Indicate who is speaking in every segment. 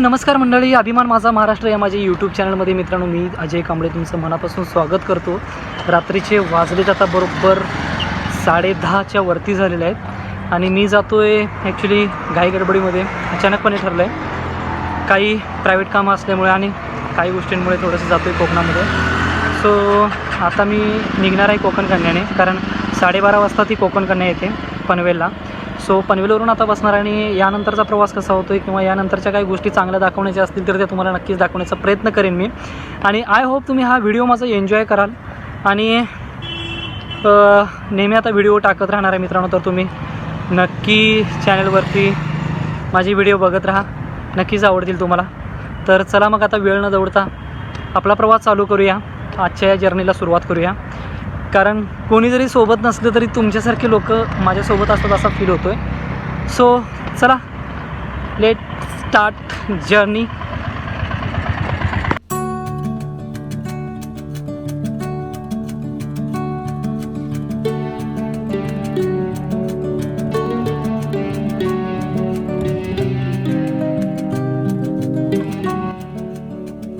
Speaker 1: नमस्कार मंडळी अभिमान माझा महाराष्ट्र या माझ्या यूट्यूब चॅनलमध्ये मित्रांनो मी अजय कांबळे तुमचं मनापासून स्वागत करतो. रात्रीचे वाजलेत आता बरोबर साडेदहाच्या वरती झालेले आहेत. आणि मी जातो आहे ॲक्च्युली घाई गडबडीमध्ये. अचानकपणे ठरलं आहे काही प्रायव्हेट कामं असल्यामुळे आणि काही गोष्टींमुळे थोडंसं जातो आहे कोकणामध्ये. सो आता मी निघणार आहे कोकण कन्याने कारण साडेबारा वाजता ती कोकण कन्या येते पनवेलला. सो पनवेलवरून आता बसणार आणि यानंतरचा प्रवास कसा होतो आहे किंवा यानंतरच्या काही गोष्टी चांगल्या दाखवण्याच्या असतील तर त्या तुम्हाला नक्कीच दाखवण्याचा प्रयत्न करेन मी. आणि आय होप तुम्ही हा व्हिडिओ माझा एन्जॉय कराल. आणि नेहमी आता व्हिडिओ टाकत राहणार आहे मित्रांनो तर तुम्ही नक्की चॅनलवरती माझी व्हिडिओ बघत राहा. नक्कीच आवडतील तुम्हाला. तर चला मग आता वेळ न दौडता आपला प्रवास चालू करूया. आजच्या या जर्नीला सुरुवात करूया. कारण कोणी जरी सोबत नसलं तरी तुमच्यासारखे लोक माझ्यासोबत असतात असा फील होतो आहे सो चला लेट स्टार्ट जर्नी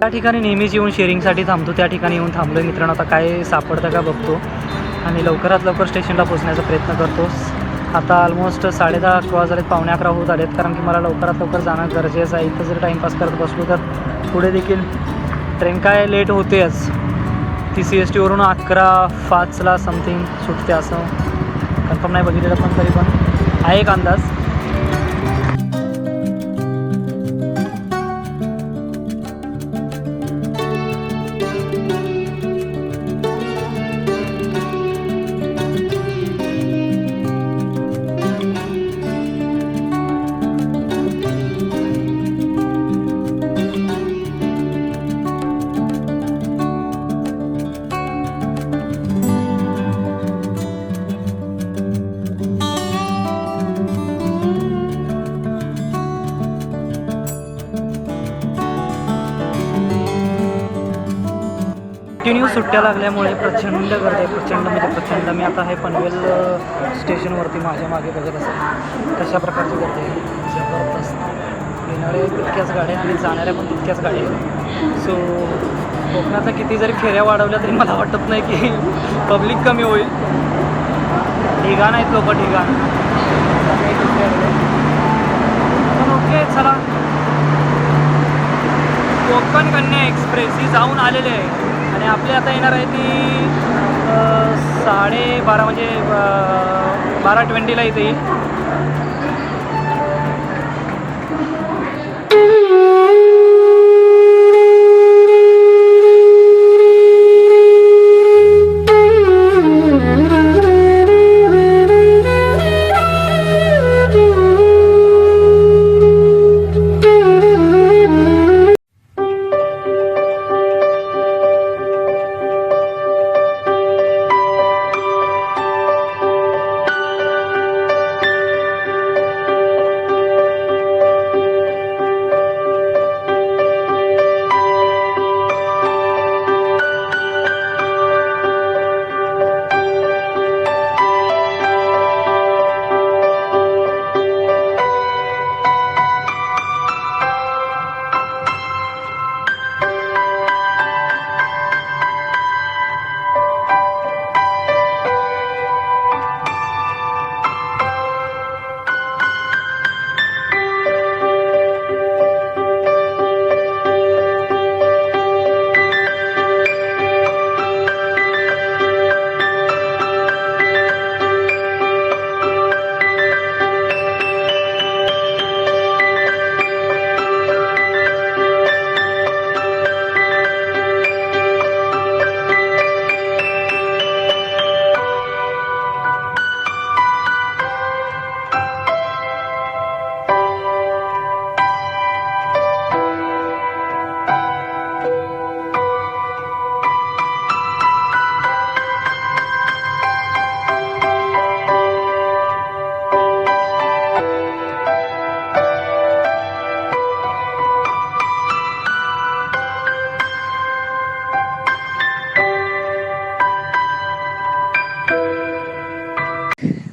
Speaker 1: त्या ठिकाणी नेहमीच येऊन शेअरिंगसाठी थांबतो. त्या ठिकाणी येऊन थांबलो आहे मित्रांनो. आता काय सापडतं का बघतो. आणि लवकरात लवकर स्टेशनला पोहोचण्याचा प्रयत्न करतो. आता ऑलमोस्ट साडेदहा अकरा झालेत पावणे अकरा होत आलेत. कारण की मला लवकरात लवकर जाणं गरजेचं आहे. इथं जर टाईमपास करत बसलो तर पुढे देखील ट्रेन काय लेट होतेच ती सी एस टीवरून अकरा पाचला समथिंग सुटते असं. कन्फर्म नाही बघितलेलं पण तरी पण. आहे एक अंदाज. सुट्ट्या लागल्यामुळे प्रचंड गर्दी आहे प्रचंड म्हणजे प्रचंड. मी आता हे पनवेल स्टेशनवरती माझ्या मागे बघत असेल. कशा प्रकारची गर्दी आहे. जबरदस्त. येणारे तितक्याच गाड्या आणि जाणाऱ्या पण तितक्याच गाड्या आहेत. सो कोकणाचा किती जरी फेऱ्या वाढवल्या तरी मला वाटत नाही की पब्लिक कमी होईल. ठिकाण आहेत लोक ठिकाण पण ओके चला. कोकण कन्या एक्सप्रेस ही जाऊन आलेले आहे. आणि आपली आता येणार आहे ती साडेबारा म्हणजे बारा ट्वेंटीला इथे येईल.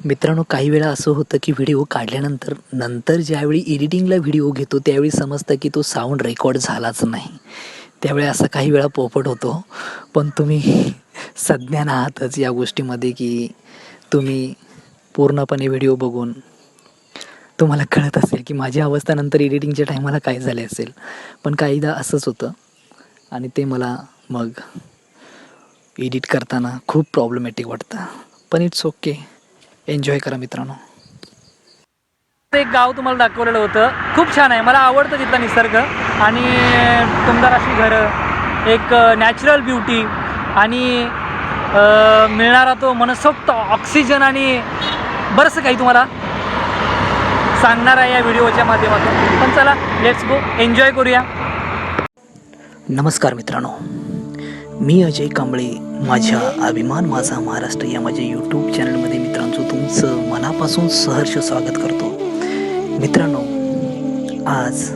Speaker 1: मित्रांनो काही वेळा असं होतं की व्हिडिओ काढल्यानंतर नंतर ज्यावेळी एडिटिंगला व्हिडिओ घेतो त्यावेळी समजतं की तो साऊंड रेकॉर्ड झालाच नाही. त्यावेळी असा काही वेळा पोपट होतो. पण तुम्ही सज्ञान आहातच या गोष्टीमध्ये की तुम्ही पूर्णपणे व्हिडिओ बघून तुम्हाला कळत असेल की माझी अवस्था नंतर एडिटिंगच्या टायमाला काय झाले असेल. पण काहीदा असंच होतं. आणि ते मला मग एडिट करताना खूप प्रॉब्लेमॅटिक वाटतं. पण इट्स ओके एन्जॉय करा मित्रांनो.
Speaker 2: एक गाव तुम्हाला दाखवलेलं होतं. खूप छान आहे. मला आवडतं तिथला निसर्ग. आणि सुंदर अशी घरं एक नॅचरल ब्युटी आणि मिळणारा तो मनसोक्त ऑक्सिजन आणि बरंचसं काही तुम्हाला सांगणार आहे या व्हिडिओच्या माध्यमातून. पण चला लेट्स गो एन्जॉय करूया.
Speaker 1: नमस्कार मित्रांनो. मी अजय कांबळे माझ्या अभिमान माझा महाराष्ट्र या माझ्या यूट्यूब चॅनलमध्ये मित्रांचं तुमचं मनापासून सहर्ष स्वागत करतो. मित्रांनो आज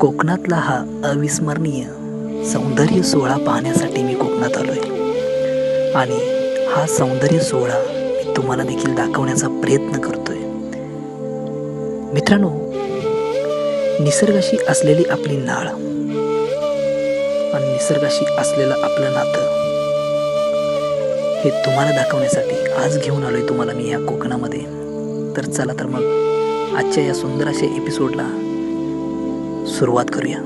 Speaker 1: कोकणातला हा अविस्मरणीय सौंदर्य सोहळा पाहण्यासाठी मी कोकणात आलो आहे आणि हा सौंदर्य सोहळा मी तुम्हाला देखील दाखवण्याचा प्रयत्न करतोय. मित्रांनो निसर्गाशी असलेली आपली नाळ आणि निसर्गाशी असलेलं आपलं नातं हे तुम्हाला दाखवण्यासाठी आज घेऊन आलोय तुम्हाला मी या कोकणामध्ये. तर चला तर मग आजच्या या सुंदर अशा एपिसोडला सुरुवात करूया.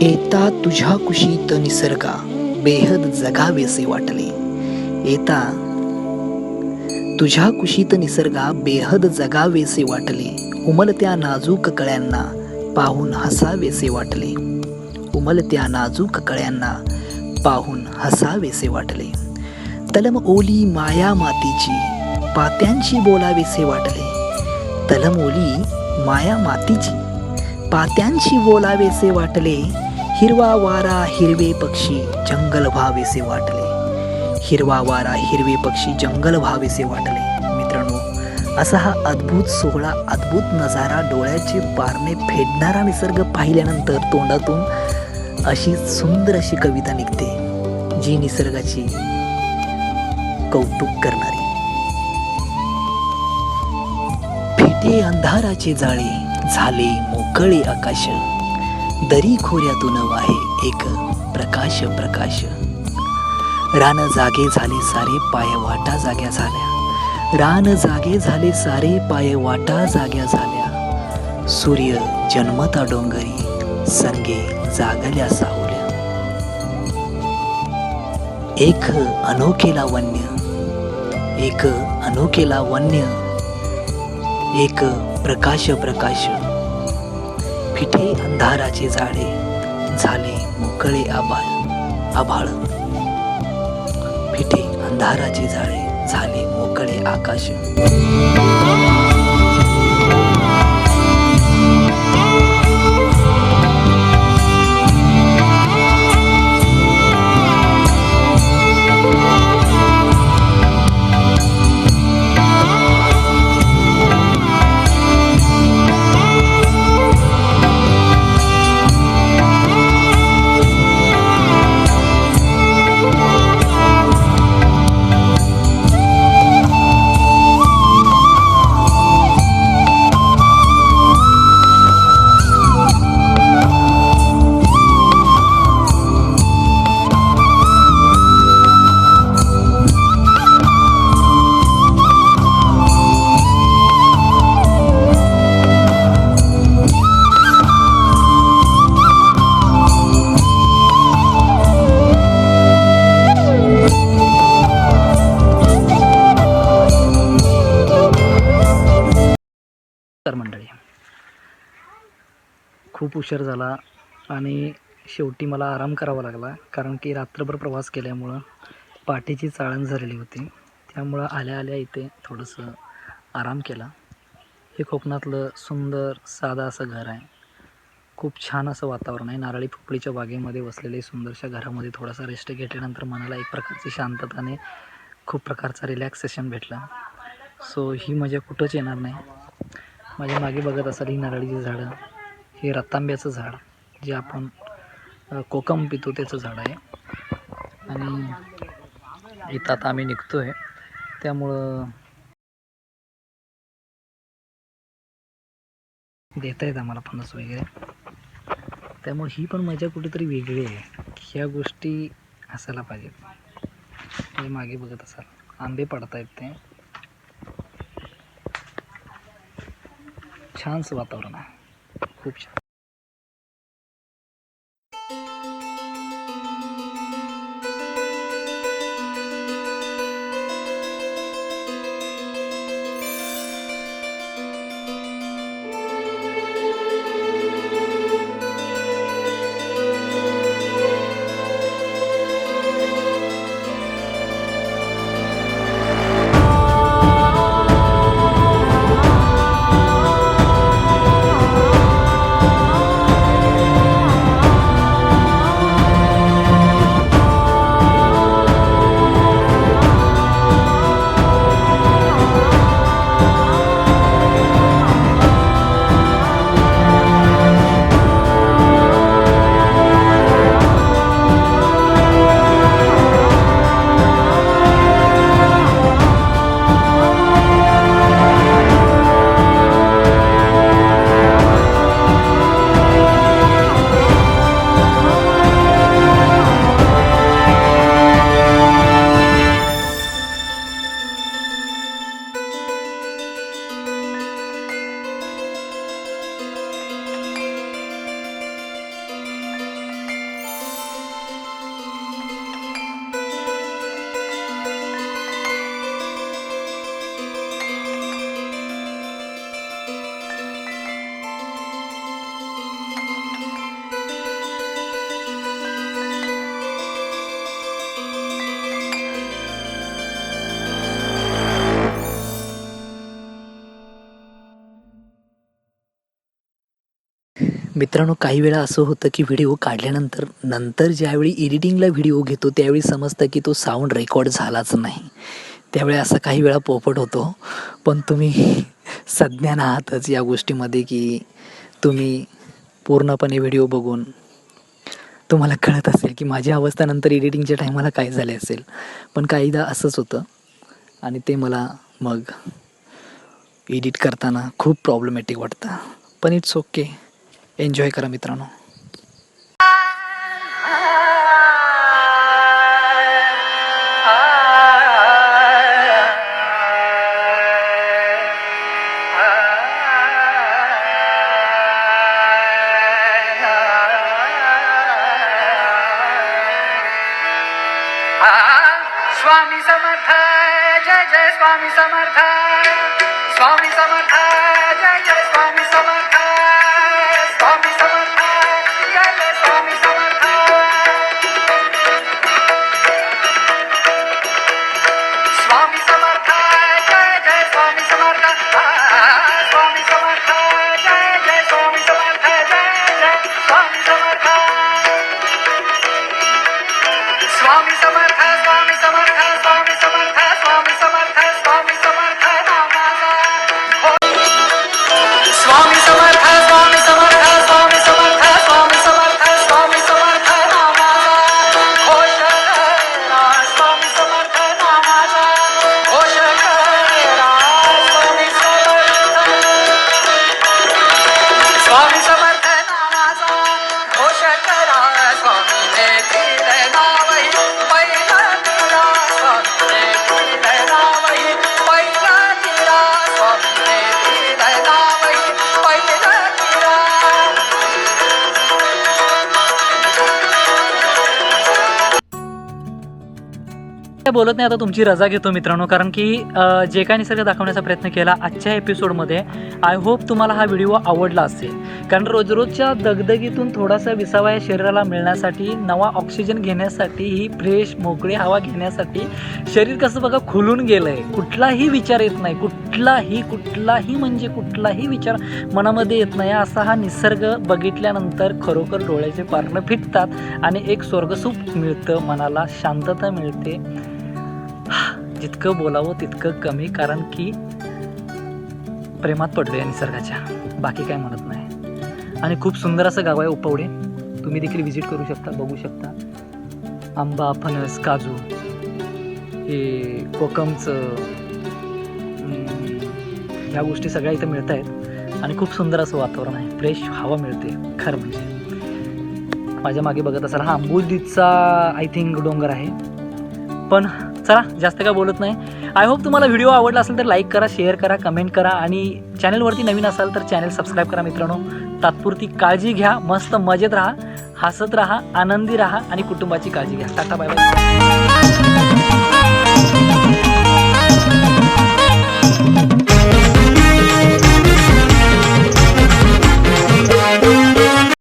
Speaker 1: येता तुझ्या कुशीत निसर्गा बेहद जगावेसे वाटले. येता तुझ्या कुशीत निसर्गा बेहद जगावेसे वाटले. उमलत्या नाजूक कळ्यांना पाहून हसावेसे वाटले. उमलत्या नाजूक कळ्यांना पाहून हसावेसे वाटले. तलम ओली माया मातीची पात्यांशी बोलावेसे वाटले. तलम ओली माया मातीची पात्यांशी बोलावेसे वाटले. हिरवा वारा हिरवे पक्षी जंगल व्हावेसे वाटले. हिरवा वारा हिरवे पक्षी जंगल व्हावेसे वाटले. मित्रांनो असा हा अद्भुत सोहळा अद्भुत नजारा डोळ्याचे पारणे फेडणारा निसर्ग पाहिल्यानंतर तोंडातून अशी सुंदर अशी कविता निघते जी निसर्गाची कौतुक करणारी. फिटे अंधाराचे जाळे झाले मोकळे आकाश. दरी खोऱ्यातून वाहे एक प्रकाश प्रकाश. रान जागे झाले सारे पाय वाटा जाग्या झाल्या. रान जागे झाले सारे पाय वाटा जाग्या झाल्या. सूर्य जन्मता डोंगरी संगे जागल्या सावल्या. एक अनोखेला वन्य एक अनोखेला वन्य एक प्रकाश प्रकाश फिटे अंधाराचे झाडे झाले मोकळे आभाळ आभाळ. फिटे अंधाराचे झाडे झाले मोकळे आकाश.
Speaker 2: तर मंडळी. खूप उशीर झाला आणि शेवटी मला आराम करावा लागला कारण की रात्रभर प्रवास केल्यामुळं पाठीची चाळण झालेली होती. त्यामुळं आल्या आल्या इथे थोडंसं आराम केला. हे कोकणातलं सुंदर साधं असं घर आहे. खूप छान असं वातावरण आहे. नारळी पोपळीच्या बागेमध्ये वसलेले सुंदरशा घरामध्ये थोडासा रेस्ट घेतल्यानंतर मनाला एक प्रकारची शांतता आणि खूप प्रकारचा रिलॅक्सेशन भेटला. सो ही मजा कुठंच येणार नाही. माझ्या मागे बघत असाल ही नारळीची झाडं. हे रतांब्याचं झाड जे आपण कोकम पितो त्याचं झाड आहे. आणि इथं आता आम्ही निघतो आहे
Speaker 3: त्यामुळं देता येत आम्हाला फणस वगैरे. त्यामुळे ही पण मजा कुठेतरी वेगळी आहे. ह्या गोष्टी असायला पाहिजेत. मागे बघत असाल. आंबे पडत आहेत ते. छानसं वातावरण आहे खूप छान
Speaker 1: मित्रांनो काही वेळा असं होतं की व्हिडिओ काढल्यानंतर नंतर ज्यावेळी एडिटिंगला व्हिडिओ घेतो त्यावेळी समजतं की तो साऊंड रेकॉर्ड झालाच नाही. त्यावेळी असा काही वेळा पोपट होतो. पण तुम्ही सज्ञान आहातच या गोष्टीमध्ये की तुम्ही पूर्णपणे व्हिडिओ बघून तुम्हाला कळत असेल की माझी अवस्था नंतर एडिटिंगच्या टायमाला काय झाले असेल. पण काहीदा असंच होतं. आणि ते मला मग एडिट करताना खूप प्रॉब्लेमॅटिक वाटतं. पण इट्स ओके एन्जॉय करा मित्रांनो.
Speaker 3: बोलत नाही आता तुमची रजा घेतो मित्रांनो. कारण की जे काय निसर्ग दाखवण्याचा प्रयत्न केला आजच्या एपिसोडमध्ये आय होप तुम्हाला हा व्हिडिओ आवडला असेल. कारण रोज रोजच्या दगदगीतून थोडासा विसावा या शरीराला मिळण्यासाठी नवा ऑक्सिजन घेण्यासाठी ही फ्रेश मोकळी हवा घेण्यासाठी शरीर कसं बघा खुलून गेलं आहे कुठलाही विचार येत नाही. कुठलाही कुठलाही म्हणजे कुठलाही विचार मनामध्ये येत नाही. असा हा निसर्ग बघितल्यानंतर खरोखर डोळ्याचे पारणं फिटतात आणि एक स्वर्गसुख मिळतं मनाला शांतता मिळते. जितकं बोलावं तितकं कमी कारण की प्रेमात पडलो या निसर्गाच्या. बाकी काय म्हणत नाही. आणि खूप सुंदर असं गाव आहे उपवडे. तुम्ही देखील व्हिजिट करू शकता बघू शकता. आंबा फणस काजू
Speaker 1: हे कोकमचं ह्या गोष्टी सगळ्या इथं मिळत आहेत. आणि खूप सुंदर असं वातावरण आहे. फ्रेश हवा मिळते खरं म्हणजे. माझ्या मागे बघत असाल हा अंबुजीचा आय थिंक डोंगर आहे. पण चला जास्त काय बोलत नाही. आय होप तुम्हाला व्हिडिओ आवडला असेल तर लाईक करा शेअर करा कमेंट करा आणि चॅनलवरती नवीन असाल तर चॅनल सबस्क्राईब करा मित्रांनो. तात्पुरती काळजी घ्या मस्त मजेत राहा हसत राहा आनंदी राहा आणि कुटुंबाची काळजी घ्या. Tata bye bye